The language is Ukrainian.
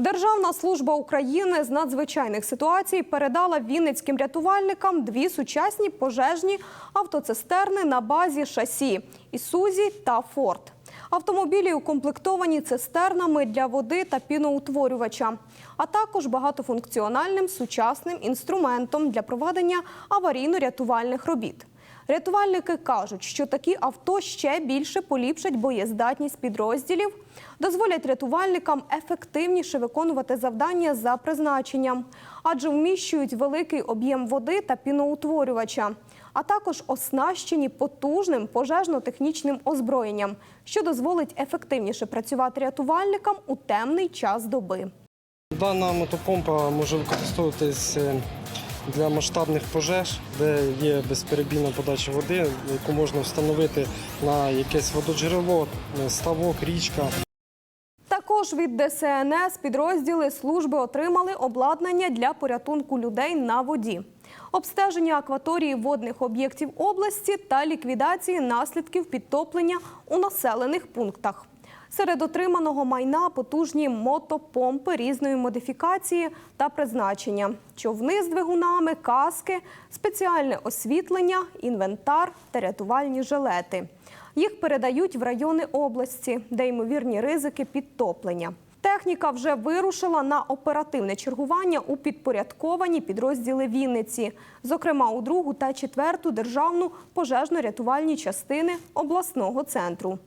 Державна служба України з надзвичайних ситуацій передала вінницьким рятувальникам дві сучасні пожежні автоцистерни на базі шасі Ісузі та Форд. Автомобілі укомплектовані цистернами для води та піноутворювача, а також багатофункціональним сучасним інструментом для проведення аварійно-рятувальних робіт. Рятувальники кажуть, що такі авто ще більше поліпшать боєздатність підрозділів, дозволять рятувальникам ефективніше виконувати завдання за призначенням, адже вміщують великий об'єм води та піноутворювача, а також оснащені потужним пожежно-технічним озброєнням, що дозволить ефективніше працювати рятувальникам у темний час доби. Дана мотопомпа може використовуватись е, для масштабних пожеж, де є безперебійна подача води, яку можна встановити на якесь вододжерело, ставок, річка. Також від ДСНС підрозділи служби отримали обладнання для порятунку людей на воді, обстеження акваторії водних об'єктів області та ліквідації наслідків підтоплення у населених пунктах. Серед отриманого майна потужні мотопомпи різної модифікації та призначення, човни з двигунами, каски, спеціальне освітлення, інвентар та рятувальні жилети. Їх передають в райони області, де ймовірні ризики підтоплення. Техніка вже вирушила на оперативне чергування у підпорядковані підрозділи Вінниці, зокрема у другу та четверту державну пожежно-рятувальні частини обласного центру.